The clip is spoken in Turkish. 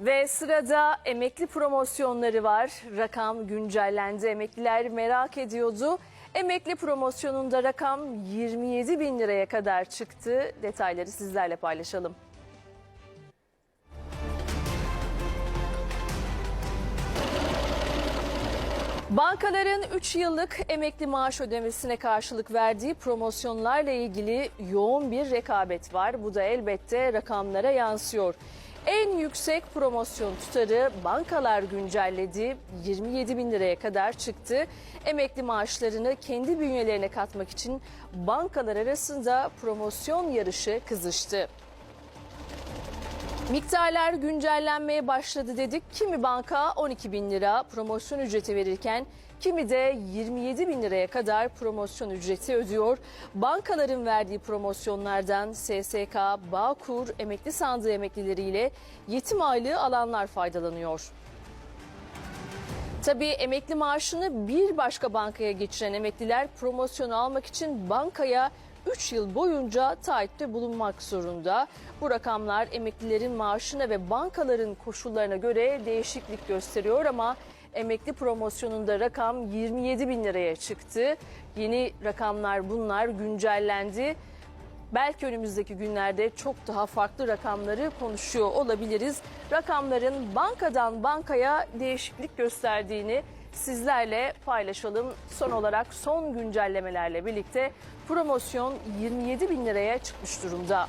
Ve sırada emekli promosyonları var. Rakam güncellendi. Emekliler merak ediyordu. Emekli promosyonunda rakam 27 bin liraya kadar çıktı. Detayları sizlerle paylaşalım. Bankaların 3 yıllık emekli maaş ödemesine karşılık verdiği promosyonlarla ilgili yoğun bir rekabet var. Bu da elbette rakamlara yansıyor. En yüksek promosyon tutarı bankalar güncelledi. 27 bin liraya kadar çıktı. Emekli maaşlarını kendi bünyelerine katmak için bankalar arasında promosyon yarışı kızıştı. Miktarlar güncellenmeye başladı dedik. Kimi banka 12 bin lira promosyon ücreti verirken kimi de 27 bin liraya kadar promosyon ücreti ödüyor. Bankaların verdiği promosyonlardan SSK, Bağkur, emekli sandığı emeklileriyle yetim aylığı alanlar faydalanıyor. Tabii emekli maaşını bir başka bankaya geçiren emekliler promosyonu almak için bankaya 3 yıl boyunca taahhütte bulunmak zorunda. Bu rakamlar emeklilerin maaşına ve bankaların koşullarına göre değişiklik gösteriyor ama emekli promosyonunda rakam 27 bin liraya çıktı. Yeni rakamlar bunlar güncellendi. Belki önümüzdeki günlerde çok daha farklı rakamları konuşuyor olabiliriz. Rakamların bankadan bankaya değişiklik gösterdiğini sizlerle paylaşalım. Son olarak son güncellemelerle birlikte promosyon 27 bin liraya çıkmış durumda.